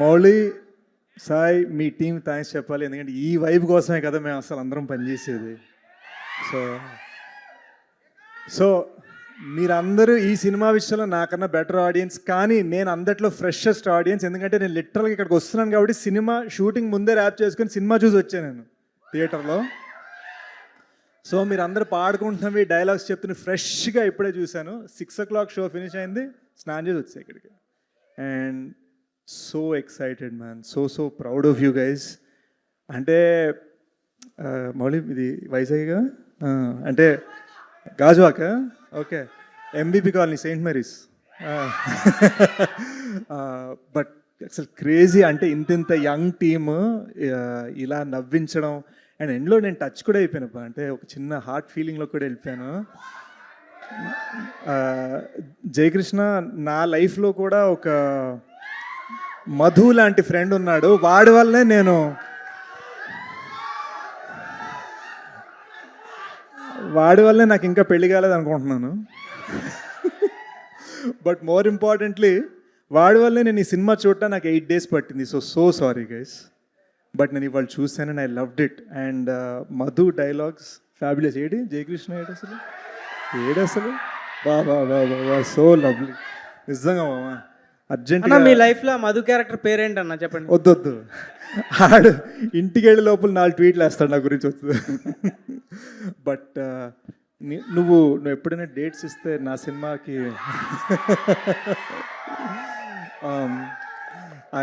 మౌళి సాయి మీ team thanks చెప్పాలి. ఎందుకంటే ఈ వైబ్ కోసమే కదా మేము అసలు అందరం పనిచేసేది సో సో మీరందరూ ఈ సినిమా విషయంలో నాకన్నా బెటర్ ఆడియన్స్ కానీ నేను అందట్లో ఫ్రెషెస్ట్ ఆడియన్స్ ఎందుకంటే నేను లిటరల్గా ఇక్కడికి వస్తున్నాను కాబట్టి సినిమా షూటింగ్ ముందే ర్యాప్ చేసుకుని సినిమా చూసి వచ్చాను నేను థియేటర్లో సో మీరు అందరూ పాడుకుంటున్నవి డైలాగ్స్ చెప్తున్న ఫ్రెష్గా ఇప్పుడే చూశాను. Six o'clock show finish అయింది. స్నానం చేసి వచ్చాయి ఇక్కడికి. And so excited man so so proud of you guys అంటే మౌలి ఇది వైజాగ్గా అంటే Gajuwaka? Okay. MBP colony Saint Mary's but అసలు క్రేజీ అంటే ఇంత ఇంత యంగ్ టీమ్ ఇలా నవ్వించడం. అండ్ ఎండ్లో నేను టచ్ కూడా అయిపోయాను అంటే ఒక చిన్న హార్ట్ ఫీలింగ్లో కూడా వెళ్ళిపోయాను. జయకృష్ణ నా లైఫ్లో కూడా ఒక మధు లాంటి ఫ్రెండ్ ఉన్నాడు. వాడి వల్లనే నేను వాడి వల్లే నాకు ఇంకా పెళ్ళి కాలేదు అనుకుంటున్నాను. బట్ మోర్ ఇంపార్టెంట్లీ వాడి వల్లే నేను ఈ సినిమా చూడటం నాకు ఎయిట్ డేస్ పట్టింది. So so sorry guys but నేను ఇవాళ చూశాను and I loved it and Madhu dialogues fabulous AD Jayakrishna ఏడు అసలు? ఏడు అసలు బా బా బా బా బా సో లవ్లీ. నిజంగా మామ అర్జెంట్ అన్న మీ లైఫ్లో మధు క్యారెక్టర్ పేరేంటన్నా చెప్పండి. వద్దొద్దు ఆడు ఇంటికి వెళ్ళే లోపల నాలుగు ట్వీట్లు వేస్తాడు నా గురించి వస్తుంది బట్ నువ్వు నువ్వు ఎప్పుడైనా డేట్స్ ఇస్తే నా సినిమాకి?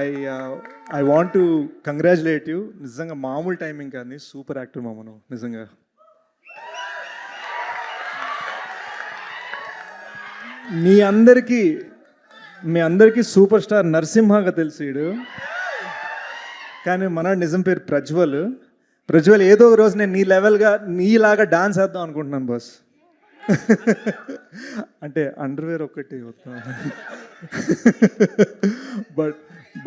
I I want to congratulate you నిజంగా మామూలు టైమింగ్ కానీ సూపర్ యాక్టర్ మామ నువ్వు నిజంగా. మీ అందరికీ మీ అందరికీ సూపర్ స్టార్ నరసింహగా తెలుసు కానీ మన నిజం పేరు ప్రజ్వల్. ప్రజ్వల్ ఏదో ఒక రోజు నేను నీ లెవెల్గా నీలాగా డాన్స్ వేద్దాం అనుకుంటున్నాను బాస్ అంటే అండర్వేర్ ఒక్కటి but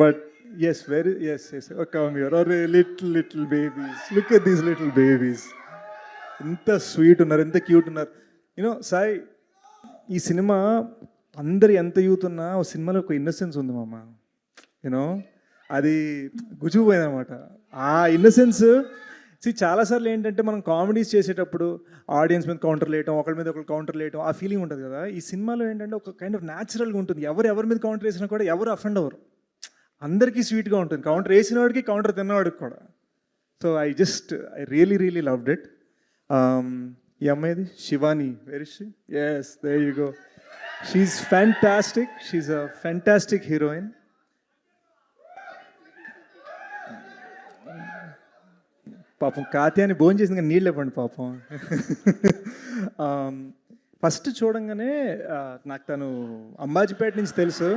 but yes very yes yes come your little little babies look at these little babies ఎంత స్వీట్ ఉన్నారు ఎంత క్యూట్ ఉన్నారు. యూనో సాయి ఈ సినిమా అందరు ఎంత యూత్ ఉన్నా ఓ సినిమాలో ఒక ఇన్నసెన్స్ ఉంది మామ. యూనో అది గుజుకుపోయింది అనమాట ఆ ఇన్నసెన్స్ సి చాలాసార్లు ఏంటంటే మనం కామెడీస్ చేసేటప్పుడు ఆడియన్స్ మీద కౌంటర్ వేయటం ఒకరి మీద ఒకరు కౌంటర్ వేయటం ఆ ఫీలింగ్ ఉంటుంది కదా. ఈ సినిమాలో ఏంటంటే ఒక కైండ్ ఆఫ్ న్యాచురల్గా ఉంటుంది. ఎవరు ఎవరి మీద కౌంటర్ వేసినా కూడా ఎవరు అఫెండ్ అవ్వరు. అందరికీ స్వీట్గా ఉంటుంది. కౌంటర్ వేసిన వాడికి కౌంటర్ తిన్నవాడికి కూడా. So I just I really really loved it ఈ అమ్మాయిది Shivani. Very she yes there you go she's fantastic she's a fantastic heroine పాపం కాత్యాన్ని భోజనం చేసింది కానీ నీళ్ళు ఇవ్వండి పాపం. Um, ఫస్ట్ చూడంగానే uh, నాకు తను అంబాజీపేట నుంచి తెలుసు.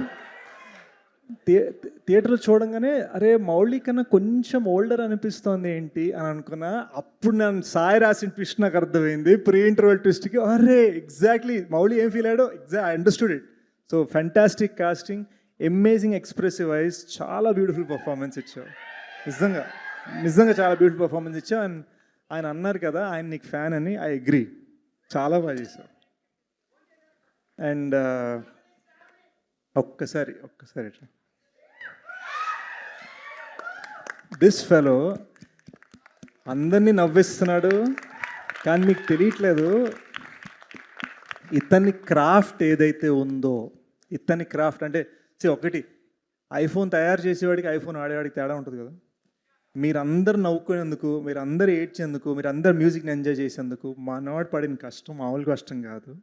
థియేటర్లో చూడంగానే అరే మౌళి కన్నా కొంచెం ఓల్డర్ అనిపిస్తోంది ఏంటి అని అనుకున్నా అప్పుడు నేను సాయి రాసిన ట్విస్ట్ నాకు అర్థమైంది. ప్రీ ఇంటర్వెల్ ట్విస్ట్కి అరే ఎగ్జాక్ట్లీ మౌళి ఏం feel అయ్యాడో exact understood it. So fantastic casting amazing expressive wise చాలా బ్యూటిఫుల్ పర్ఫార్మెన్స్ ఇచ్చావు. నిజంగా నిజంగా చాలా బ్యూటిఫుల్ పర్ఫార్మెన్స్ ఇచ్చావు. అండ్ ఆయన అన్నారు కదా ఆయన నీకు ఫ్యాన్ అని ఐ అగ్రీ. చాలా బాగా చేశావు అండ్ ఒక్కసారి ఒక్కసారి ఇట్లా. దిస్ ఫెలో అందరినీ నవ్విస్తున్నాడు కానీ మీకు తెలియట్లేదు. ఇతని క్రాఫ్ట్ ఏదైతే ఉందో ఇతని క్రాఫ్ట్ అంటే see, ఒకటి ఐఫోన్ తయారు చేసేవాడికి ఐఫోన్ ఆడేవాడికి తేడా ఉంటుంది కదా. మీరందరు నవ్వుకునేందుకు మీరందరూ ఏడ్చేందుకు మీరందరు మ్యూజిక్ని ఎంజాయ్ చేసేందుకు మనవాడు పడిన కష్టం మామూలు కష్టం కాదు.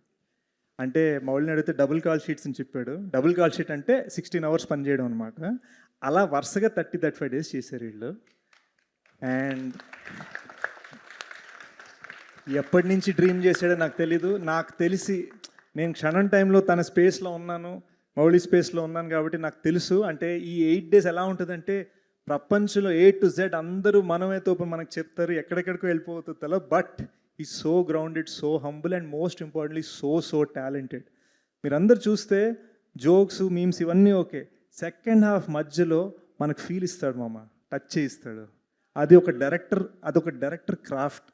అంటే మౌళిని అడిగితే డబుల్ కాల్ షీట్స్ అని చెప్పాడు. డబుల్ కాల్ షీట్ అంటే సిక్స్టీన్ అవర్స్ పని చేయడం అనమాట అలా వరుసగా థర్టీ థర్టీ ఫైవ్ డేస్ చేశారు వీళ్ళు. అండ్ ఎప్పటి నుంచి డ్రీమ్ చేశాడో నాకు తెలీదు. నాకు తెలిసి నేను క్షణం టైంలో తన స్పేస్లో ఉన్నాను మౌళి స్పేస్లో ఉన్నాను కాబట్టి నాకు తెలుసు. అంటే ఈ ఎయిట్ డేస్ ఎలా ఉంటుందంటే ప్రపంచంలో ఏ టు జెడ్ అందరూ మనమే తోపు మనకు చెప్తారు ఎక్కడెక్కడికో వెళ్ళిపోతుందో బట్ ఈ so grounded so humble and most importantly so so talented. మీరందరూ చూస్తే జోక్స్ మీమ్స్ ఇవన్నీ ఓకే. సెకండ్ హాఫ్ మధ్యలో మనకు ఫీల్ ఇస్తాడు మామ టచ్ చేయిస్తాడు. అది ఒక డైరెక్టర్ అదొక డైరెక్టర్ క్రాఫ్ట్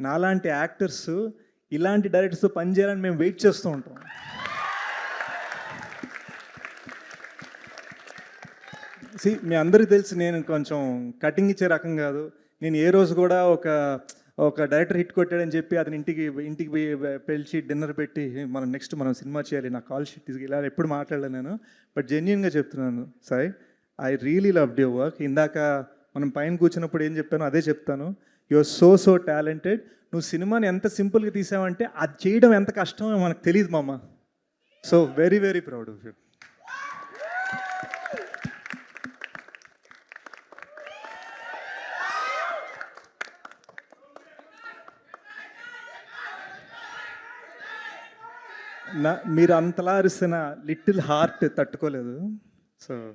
నాలాంటి యాక్టర్స్ ఇలాంటి డైరెక్టర్స్తో పనిచేయాలని మేము వెయిట్ చేస్తూ ఉంటాం. సి మీ అందరికీ తెలుసు నేను కొంచెం కటింగ్ ఇచ్చే రకం కాదు. నేను ఏ రోజు కూడా ఒక ఒక డైరెక్టర్ హిట్ కొట్టాడని చెప్పి అతని ఇంటికి ఇంటికి పోయి పిలిచి డిన్నర్ పెట్టి మనం నెక్స్ట్ మనం సినిమా చేయాలి నా కాల్ షీట్ ఇలా ఎప్పుడు మాట్లాడలేదు నేను. బట్ జెన్యున్గా చెప్తున్నాను Sai I really love your work. ఇందాక మనం పైన కూర్చున్నప్పుడు ఏం చెప్పానో అదే చెప్తాను. You are so so talented. నువ్వు సినిమాని ఎంత సింపుల్గా తీసావంటే అది చేయడం ఎంత కష్టమో మనకు తెలియదు మామ. So very very proud of you. నా మీరు అంతలా అరిసిన లిటిల్ హార్ట్ తట్టుకోలేదు. సో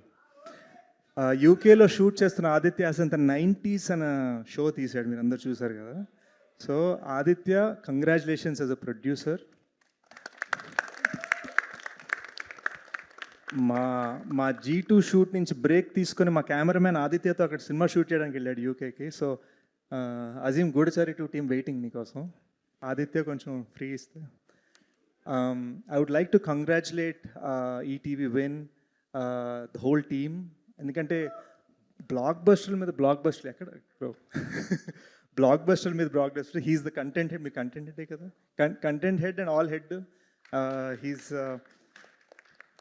యూకేలో షూట్ చేస్తున్న ఆదిత్య అసంత నైంటీస్ అనే షో తీశాడు మీరు అందరు చూశారు కదా. So Aditya congratulations as a producer మా మా జీ టూ షూట్ నుంచి బ్రేక్ తీసుకొని మా కెమెరామెన్ ఆదిత్యతో అక్కడ సినిమా షూట్ చేయడానికి వెళ్ళాడు యూకేకి so Azeem Goodachari two team waiting నీకోసం. ఆదిత్య కొంచెం ఫ్రీ ఇస్తే. I would like to ETV ETV win the whole team ఎందుకంటే బ్లాక్ బస్టర్ల మీద బ్లాక్ బస్టర్ ఎక్కడ? బ్లాక్ బస్టర్ మీద block buster he's the content head me content హెడే కదా? Content head and all head he's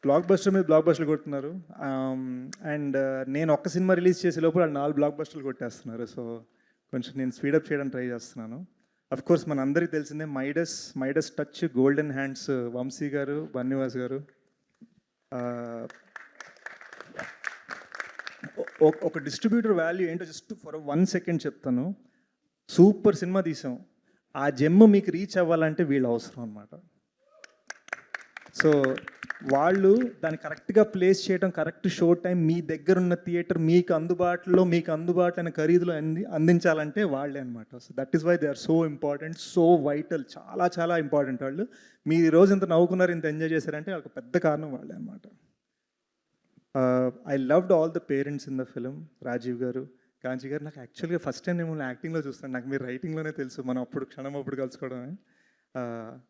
block buster మీద black బస్టర్లు కొడుతున్నారు. Um, అండ్ uh, నేను ఒక్క సినిమా రిలీజ్ చేసే లోపల నాలుగు బ్లాక్ బస్టర్లు కొట్టేస్తున్నారు. సో కొంచెం నేను స్పీడప్ చేయడానికి ట్రై చేస్తున్నాను. అఫ్ కోర్స్ మన అందరికీ తెలిసిందే Midas Midas touch golden hands Vamsi గారు బన్నివాస్ గారు. ఒక డిస్ట్రిబ్యూటర్ వాల్యూ ఏంటో జస్ట్ ఫర్ వన్ సెకండ్ చెప్తాను. సూపర్ సినిమా తీసాం. ఆ జెమ్ మీకు రీచ్ అవ్వాలంటే వీళ్ళు అవసరం అనమాట సో వాళ్ళు దాన్ని కరెక్ట్గా ప్లేస్ చేయడం కరెక్ట్ షో టైం మీ దగ్గర ఉన్న థియేటర్ మీకు అందుబాటులో మీకు అందుబాటులో ఖరీదులో అంది అందించాలంటే వాళ్ళే అనమాట so that is why they are so important so vital చాలా చాలా ఇంపార్టెంట్ వాళ్ళు. మీరు ఈరోజు రోజు ఇంత నవ్వుకున్నారు ఇంత ఎంజాయ్ చేశారంటే ఒక పెద్ద కారణం వాళ్ళే అనమాట I loved all the parents in the film Rajeev గారు కాంచి గారు. నాకు యాక్చువల్గా ఫస్ట్ టైం మిమ్మల్ని యాక్టింగ్లో చూస్తాను. నాకు మీరు రైటింగ్లోనే తెలుసు మనం అప్పుడు క్షణం అప్పుడు కలుసుకోవడమే.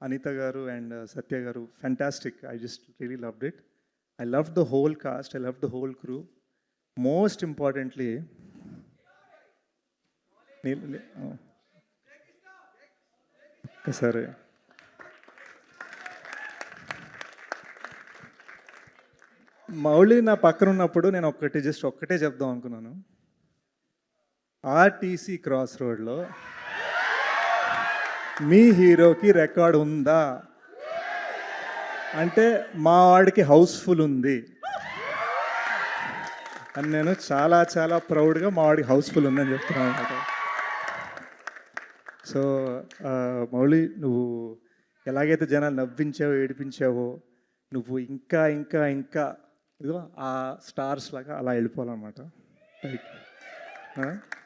అనిత గారు అండ్ సత్య గారు fantastic I just really loved it I love the whole cast I love the whole crew most importantly సరే మౌళి నా పక్కన ఉన్నప్పుడు నేను ఒక్కటి జస్ట్ ఒక్కటే చెప్దాం అనుకున్నాను. ఆర్టీసీ క్రాస్ రోడ్లో మీ హీరోకి రికార్డ్ ఉందా? అంటే మా వాడికి హౌస్ఫుల్ ఉంది. అని నేను చాలా చాలా ప్రౌడ్గా మా వాడికి హౌస్ఫుల్ ఉందని చెప్తున్నాను అనమాట. సో మౌళి నువ్వు ఎలాగైతే జనాలు నవ్వించావో ఏడిపించావో నువ్వు ఇంకా ఇంకా ఇంకా ఇదిగో ఆ స్టార్స్ లాగా అలా వెళ్ళిపోవాలన్నమాట. రైట్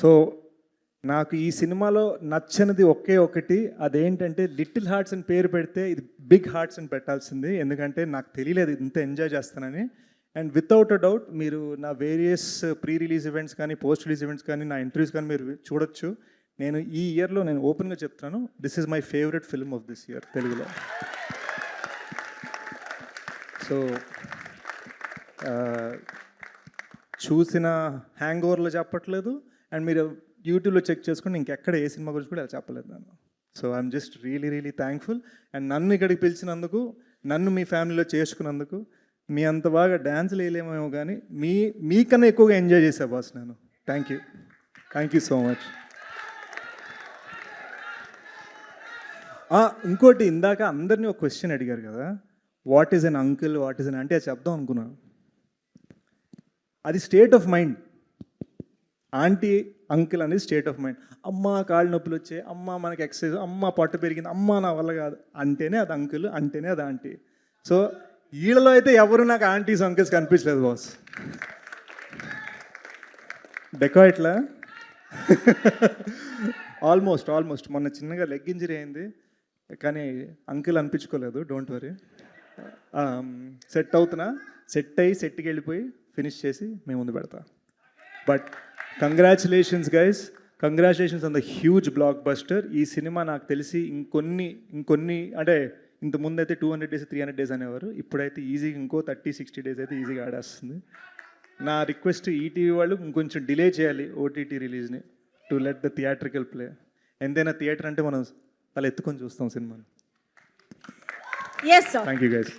సో నాకు ఈ సినిమాలో నచ్చనిది ఒకే ఒకటి. అదేంటంటే లిటిల్ హార్ట్స్ అని పేరు పెడితే ఇది బిగ్ హార్ట్స్ అని పెట్టాల్సింది. ఎందుకంటే నాకు తెలియలేదు ఇంత ఎంజాయ్ చేస్తానని. అండ్ వితౌట్ అ డౌట్ మీరు నా వేరియస్ ప్రీ రిలీజ్ ఈవెంట్స్ కానీ పోస్ట్ రిలీజ్ ఈవెంట్స్ కానీ నా ఇంటర్వ్యూస్ కానీ మీరు చూడొచ్చు. నేను ఈ ఇయర్లో నేను ఓపెన్గా చెప్తున్నాను this is my favourite film of this year తెలుగులో. సో చూసిన హ్యాంగ్ ఓవర్లో చెప్పట్లేదు. అండ్ మీరు యూట్యూబ్లో చెక్ చేసుకుని ఇంకెక్కడ ఏ సినిమా గురించి కూడా అలా చెప్పలేదు నేను so I'm just really really thankful and నన్ను ఇక్కడికి పిలిచినందుకు నన్ను మీ ఫ్యామిలీలో చేసుకున్నందుకు మీ అంత బాగా డ్యాన్స్లు వేయలేమేమో కానీ మీ మీకన్నా ఎక్కువగా ఎంజాయ్ చేశా బాస్ నేను. Thank you thank you so much ఇంకోటి ఇందాక అందరినీ ఒక క్వశ్చన్ అడిగారు కదా what is an uncle what is an అంటే అది చెప్దాం అనుకున్నాను. అది state of mind aunty uncle అనేది స్టేట్ ఆఫ్ మైండ్. అమ్మ కాళ్ళు నొప్పులు వచ్చాయి. అమ్మ మనకి ఎక్సర్సైజ్ అమ్మ పొట్ట పెరిగింది. అమ్మ నా వల్ల కాదు. అంటేనే అది అంకుల్ అంటేనే అది ఆంటీ. సో వీళ్ళలో అయితే ఎవరు నాకు ఆంటీస్ అంకిల్స్ కనిపించలేదు బాస్. డెకో ఆల్మోస్ట్ ఆల్మోస్ట్. మొన్న చిన్నగా లెగ్ ఇంజరీ అయింది. కానీ అంకుల్ అనిపించుకోలేదు డోంట్ వరీ. సెట్ అవుతున్నా. సెట్ అయ్యి సెట్కి వెళ్ళిపోయి ఫినిష్ చేసి మేము ముందు పెడతా. But congratulations guys congratulations on the huge block buster ఈ సినిమా నాకు తెలిసి ఇంకొన్ని ఇంకొన్ని అంటే ఇంత ముందు అయితే two hundred days three hundred days అనేవారు. ఇప్పుడైతే ఈజీగా ఇంకో థర్టీ సిక్స్టీ డేస్ అయితే ఈజీగా ఆడేస్తుంది. నా రిక్వెస్ట్ ఈటీవీ వాళ్ళు ఇంకొంచెం డిలే చేయాలి OTT రిలీజ్ని to let the theatrical play ఎంతైనా థియేటర్ అంటే మనం తల ఎత్తుకొని చూస్తాం సినిమాని. Thank you guys